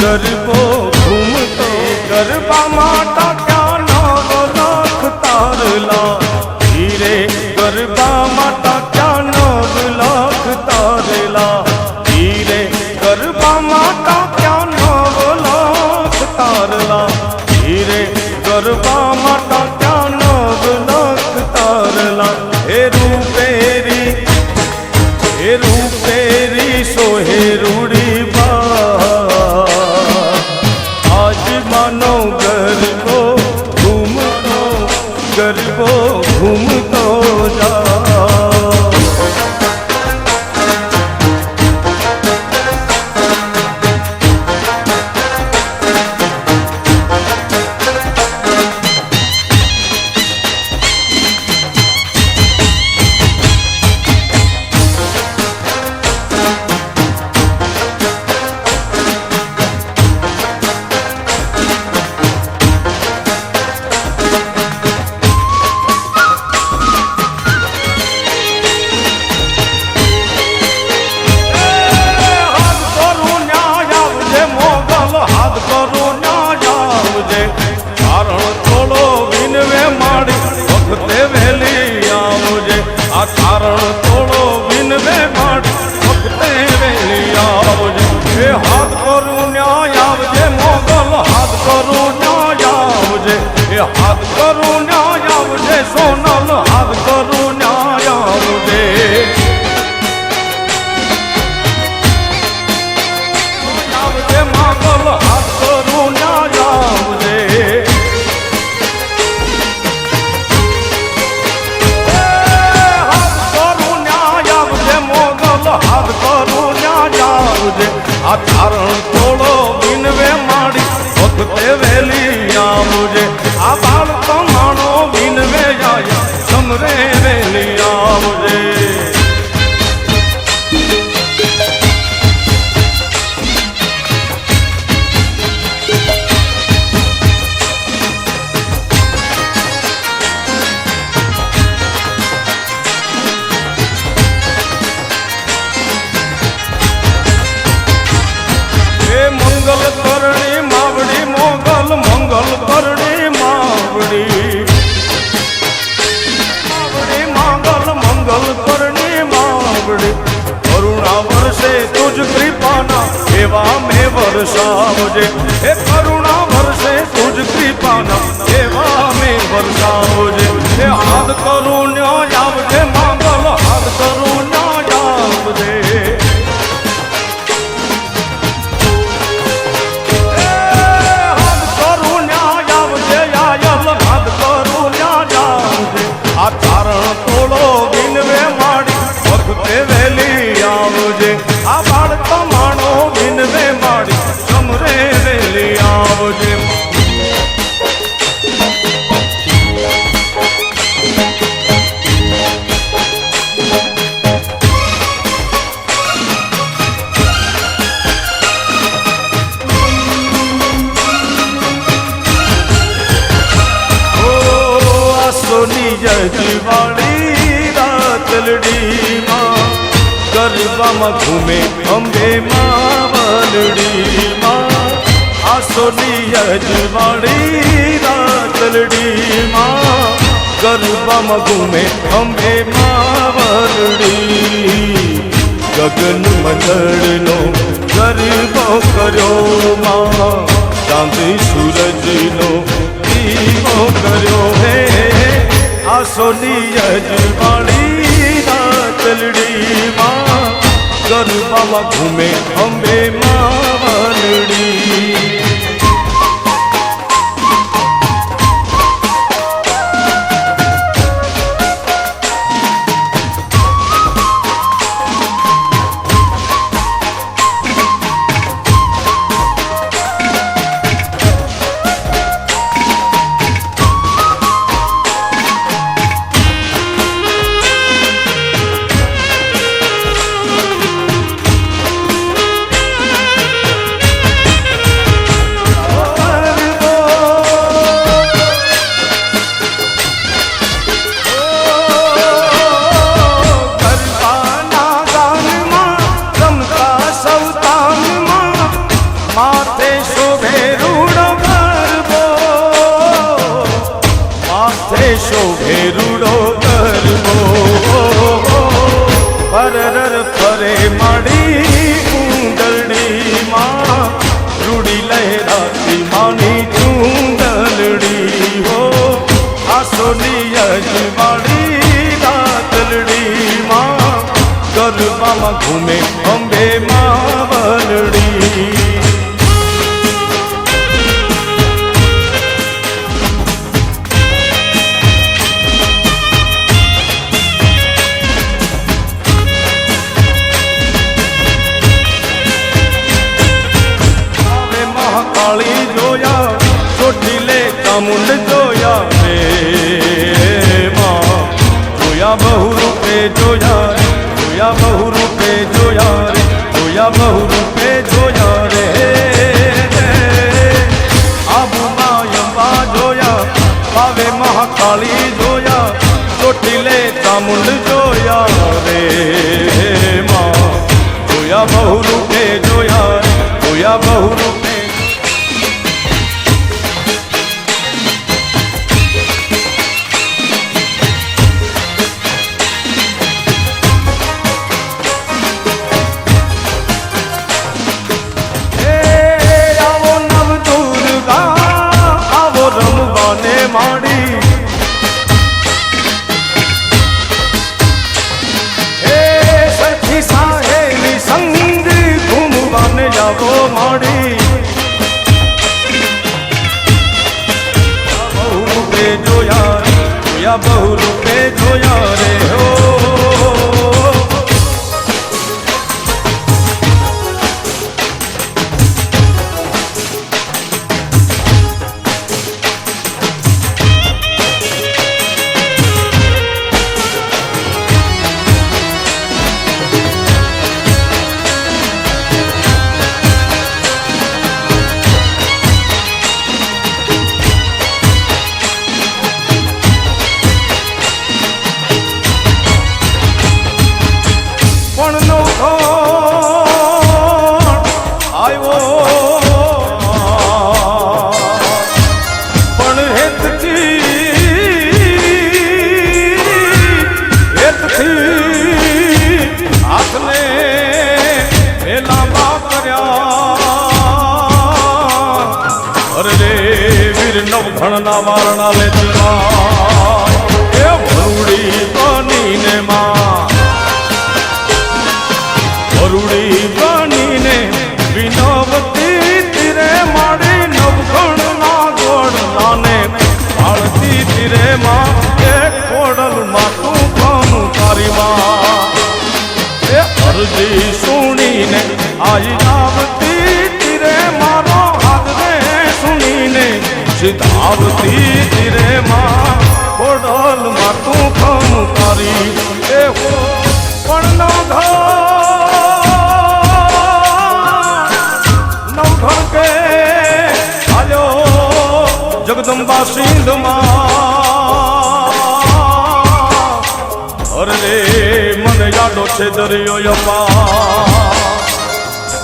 ગરબો ઘૂમતો ગરબા માતા ક્યાં નવ લાખ તારલા. ધીરે ગરબા માતા ક્યાં નવ લાખ તારલા. ધીરે ગરબા માતા ક્યાં નવ લાખ તારલા. ધીરે ગરબા માતા ક્યાં નવ લાખ તારલા. હે રૂપેરી હે રૂપેરી, સોહે રૂડી તુજ કૃપાના, એવા મે વરસાવજે હે કરુણા વર્ષે તુજ કૃપાના, એવા મે વરસાવજે હે હાથ કરુણ્ય આવજે માંગલ હાથ કરુણ્ય રાતલડીમાં ગરબામાં ઘૂમે અંબે માં વલડીમાં આસોની અજવાળી રાતલડીમાં, ગરબામાં ઘૂમે અંબે માં વલડી ગગન મંડળનો ગરબો કર્યો માં, ચાંદી સૂરજનો દીવો કર્યો હે. આ સોની અજવાળી રાતલડીમાં ગરબામાં ઘૂમે અંબે માં વલડી ગરબામાં ઘૂમે અંબે falido. બહુ રૂપે જોયા રે. નવઘણના વારણા લેતરા એ ભરૂડી બનીને માં. વરુડી બનીને વિનવતી તીરે માડી નવગણ ના ગોળ નાને. આળતી તીરે માં એ કોડલમાં તું કામ તારી માં. એ અરજી સુણીને આઈ સિધાવતી તીરે માં કોડલમાં તું કામ કરી એ હો પણ નો નવઘણ કે આલ્યો જગદંબા સિંધમાં. અરે મને યાદો છે દરિયો યપા.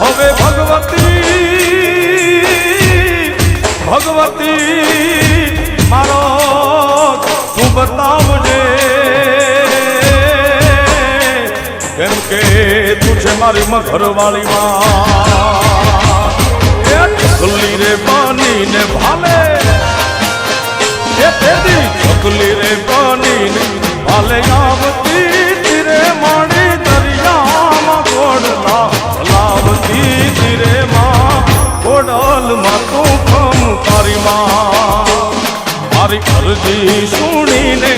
હવે ભગવતી ભગવતી, મારો તું બતાવજે. કેમ કે તું છે મારી મઘરવાળી માં ઢગલી રે બનીને ભાલે. એ તેદી ઢગલી રે બનીને ભાલે આવતી તીરે માણી દરિયામાં ગોડલા લાવતી તીરે માં ગોડલમાં તું ખમ તારી માં. મારી અરજી સુણીને